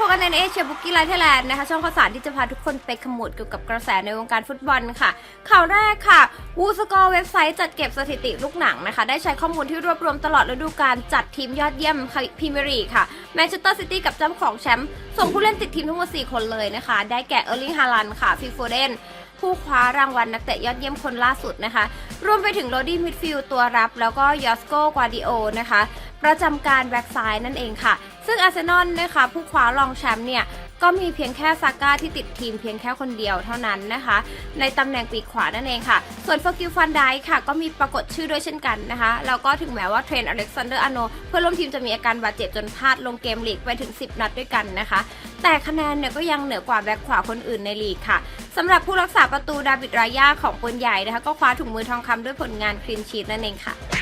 พบกันในเอเชียบุกีไลท์ไทยแลนด์นะคะ ช่องข่าวสารที่จะพาทุกคนไปขมวดเกี่ยวกับกระแสในวงการฟุตบอลค่ะ ข่าวแรกค่ะวูสกอร์เว็บไซต์จัดเก็บสถิติลูกหนังนะคะ ได้ใช้ข้อมูลที่รวบรวมตลอดฤดูกาลจัดทีมยอดเยี่ยมพรีเมียร์ลีกค่ะแมนเชสเตอร์ซิตี้กับเจ้าของแชมป์ส่งผู้เล่นติดทีมทั้งหมด4คนเลยนะคะ ได้แก่เออร์ลิงฮาลันค่ะฟิลโฟเดนผู้คว้ารางวัลนักเตะยอดเยี่ยมคนล่าสุดนะคะ รวมไปถึงโรดี้มิดฟิลด์ตัวรับ แล้วก็ยอสโกกวาดิโอนะคะ ประจำการแบ็กซ้ายนั่นเองค่ะ ซึ่งอาร์เซนอลนะคะผู้คว้ารองแชมป์เนี่ยก็มีเพียงแค่ซาก้าที่ติดทีมเพียงแค่คนเดียวเท่านั้นนะคะ ในตำแหน่งปีกขวานั่นเองค่ะ ส่วนเฟอร์กิลฟันไดค์ค่ะ ก็มีปรากฏชื่อด้วยเช่นกันนะคะ แล้วก็ถึงแม้ว่าเทรนต์อเล็กซานเดอร์อโนเพื่อนร่วมทีมจะมีอาการบาดเจ็บจนพลาดลงเกมลีกไปถึง 10 นัดด้วยกันนะคะ แต่คะแนนเนี่ยก็ยังเหนือกว่าแบ็คขวาคนอื่นในลีกค่ะสำหรับผู้รักษาประตูดาวิดรายาของปืนใหญ่นะคะก็คว้าถุงมือทองคำด้วยผลงานคลีนชีตนั่นเองค่ะ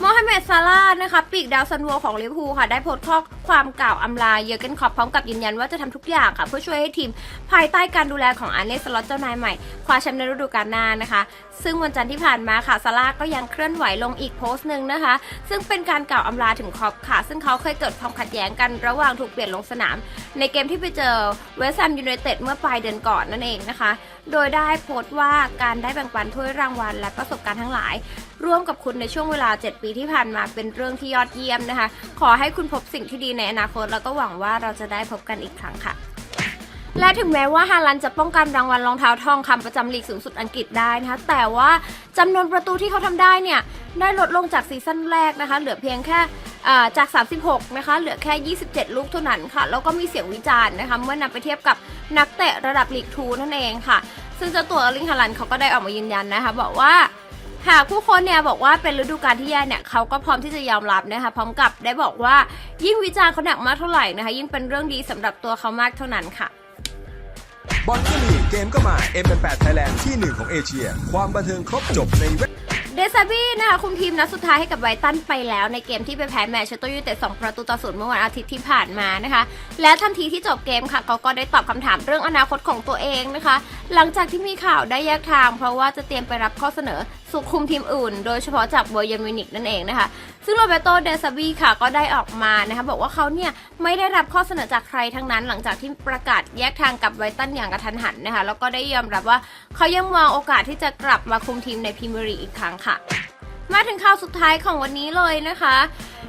โมฮัมเหม็ดซาลาห์นะคะ ปีกดาวซันโวของลิเวอร์พูลค่ะ ได้โพสต์ข้อ ความกล่าวอำลาเยอร์เกนคล็อปพร้อมกับยืนยันว่าจะทำทุกอย่างค่ะ เพื่อช่วยให้ทีมภายใต้การดูแลของอาร์เนสล็อตเจ้านายใหม่คว้าแชมป์ในฤดูกาลหน้านะคะ ซึ่งวันจันทร์ที่ผ่านมาค่ะซาลาก็ยังเคลื่อนไหวลงอีกโพสต์หนึ่งนะคะ ซึ่งเป็นการกล่าวอำลาถึงคล็อปค่ะ ซึ่งเขาเคยเกิดความขัดแย้งกันระหว่างถูกเปลี่ยนลงสนาม ในเกมที่ไปเจอเวสต์แฮมยูไนเต็ดเมื่อปลายเดือนก่อนนั่นเองนะคะ โดยได้โพสต์ว่าการได้แบ่งปันถ้วยรางวัล และประสบการณ์ทั้งหลาย ร่วมกับคุณในช่วงเวลา 7 ปีที่ผ่านมาเป็นเรื่องที่ยอดเยี่ยมนะคะ ขอให้คุณพบสิ่งที่ดีในอนาคตแล้วก็หวังว่าเราจะได้พบกันอีกครั้งค่ะ และถึงแม้ว่าฮาลันจะป้องกันรางวัลรองเท้าทองคำประจำลีกสูงสุดอังกฤษได้นะคะแต่ว่าจำนวนประตูที่เขาทำได้เนี่ยได้ลดลงจากซีซั่นแรกนะคะ เหลือเพียงแค่อ่าจาก 36 นะคะ เหลือแค่ 27 ลูกเท่านั้นค่ะ แล้วก็มีเสียงวิจารณ์นะคะ เมื่อนำไปเทียบกับนักเตะระดับลีกทูนั่นเองค่ะ ซึ่งเจ้าตัวออร์ลิงฮาลันเขาก็ได้ออกมายืนยันนะคะ บอกว่า หากผู้คนเนี่ยบอกว่าเป็นฤดูกาลที่แย่เนี่ยเขาก็พร้อมที่จะยอมรับนะคะพร้อมกับได้บอกว่ายิ่งวิจารณ์เขาหนักมากเท่าไหร่นะคะ ยิ่งเป็นเรื่องดีสำหรับตัวเขามากเท่านั้นค่ะบอลก็มีเกมก็มา M8 Thailand ที่หนึ่งของเอเชีย ความบันเทิงครบจบในเว็บเดซาบี้นะคะคุมทีมนัดสุดท้ายให้กับไบรตันไปแล้วในเกมที่ไปแพ้แมนเชสเตอร์ยูไนเต็ด2ประตูต่อศูนย์เมื่อวันอาทิตย์ที่ผ่านมานะคะ และทันทีที่จบเกมค่ะเขาก็ได้ตอบคำถามเรื่องอนาคตของตัวเองนะคะ หลังจากที่มีข่าวได้แยกทาง เพราะว่าจะเตรียมไปรับข้อเสนอสุขคุมทีมอื่น โดยเฉพาะจากบอยมินิกนั่นเองนะคะ ซึ่งโรเบโตเดซาบีค่ะก็ได้ออกมานะคะบอกว่าเขาเนี่ยไม่ได้รับข้อเสนอจากใครทั้งนั้น หลังจากที่ประกาศแยกทางกับไบตันอย่างกระทันหันนะคะแล้วก็ได้ยอมรับว่าเขายังมองโอกาสที่จะกลับมาคุมทีมในพรีเมียร์ลีกอีกครั้งค่ะ มาถึงข่าวสุดท้ายของวันนี้เลยนะคะ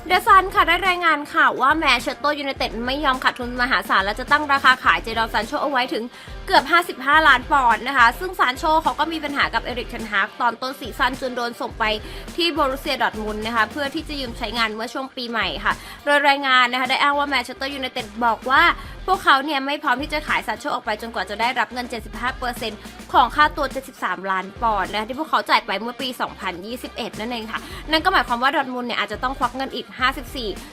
เดซันค่ะได้รายงานข่าวว่าแมนเชสเตอร์ยูไนเต็ดไม่ยอมขาดทุนมหาศาลและจะตั้งราคาขายเจดอนซานโชเอาไว้ถึงเกือบ 55 ล้านปอนด์นะคะ ซึ่งซานโชเขาก็มีปัญหากับเอริกเทนฮากตอนต้นซีซันจนโดนส่งไปที่โบรุเซียดอทมุนนะคะ เพื่อที่จะยืมใช้งานเมื่อช่วงปีใหม่ค่ะ โดยรายงานนะคะได้อ้างว่าแมนเชสเตอร์ยูไนเต็ดบอกว่า พวกเขาเนี่ยไม่พร้อมที่จะขายซานโชออกไปจนกว่าจะได้รับเงิน 75%ของค่าตัว 73 ล้านปอนด์นะคะที่พวกเขาจ่ายไปเมื่อปี 2021 นั่นเองค่ะ นั่นก็หมายความว่าดอทมุนด์เนี่ยอาจจะต้องควักเงินอีก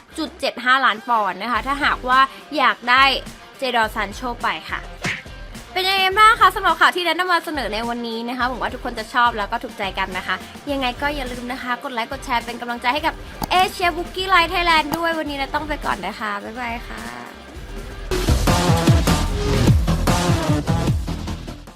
54.75 ล้านปอนด์นะคะ ถ้าหากว่าอยากได้เจดอซานโชไปค่ะเป็นยังไงบ้างคะสำหรับข่าวที่แนะนำมาเสนอในวันนี้นะคะหวังว่าทุกคนจะชอบแล้วก็ถูกใจกันนะคะ ยังไงก็อย่าลืมนะคะ กดไลค์กดแชร์เป็นกำลังใจให้กับเอเชียบุกี้ไลท์ไทยแลนด์ด้วยวันนี้เราต้องไปก่อนนะคะ บ๊ายบายค่ะ